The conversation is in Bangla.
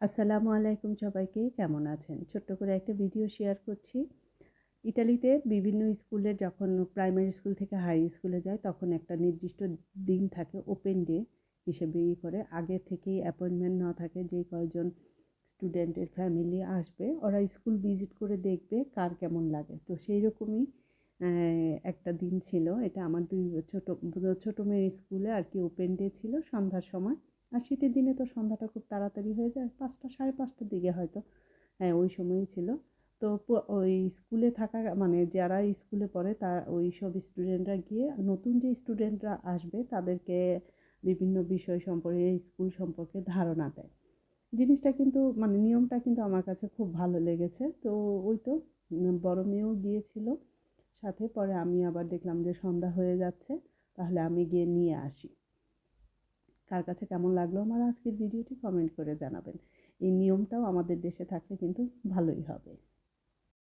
আসসালামু আলাইকুম সবাইকে, কেমন আছেন? ছোট্ট করে একটা ভিডিও শেয়ার করছি। ইটালিতে বিভিন্ন স্কুলে যখন প্রাইমারি স্কুল থেকে হাই স্কুলে যায়, তখন একটা নির্দিষ্ট দিন থাকে ওপেন ডে হিসেবে ই করে। আগে থেকেই অ্যাপয়েন্টমেন্ট না থাকে, যে কয়জন স্টুডেন্টের ফ্যামিলি আসবে, ওরা স্কুল ভিজিট করে দেখবে কার কেমন লাগে। তো সেই রকমই একটা দিন ছিল। এটা আমার দুই ছোটো ছোটো মেয়ের স্কুলে আর কি ওপেন ডে ছিল সন্ধ্যার সময়। আর শীতের দিনে তো সন্ধ্যাটা খুব তাড়াতাড়ি হয়ে যায়, পাঁচটা, সাড়ে পাঁচটার দিকে হয়তো। হ্যাঁ ওই সময়ই ছিল। তো ওই স্কুলে থাকা মানে যারা স্কুলে পড়ে, তা, ওই সব স্টুডেন্টরা গিয়ে, নতুন যে স্টুডেন্টরা আসবে, তাদেরকে বিভিন্ন বিষয় সম্পর্কে, স্কুল সম্পর্কে ধারণা দেয়। জিনিসটা কিন্তু মানে নিয়মটা কিন্তু আমার কাছে খুব ভালো লেগেছে। তো ওই তো বড় মেয়েও গিয়েছিল সাথে, পরে আমি আবার দেখলাম যে সন্ধ্যা হয়ে যাচ্ছে, তাহলে আমি গিয়ে নিয়ে আসি। কার কাছে কেমন লাগল আমার আজকের ভিডিওটি কমেন্ট করে জানাবেন। এই নিয়মটাও আমাদের দেশে থাকলে কিন্তু ভালোই হবে।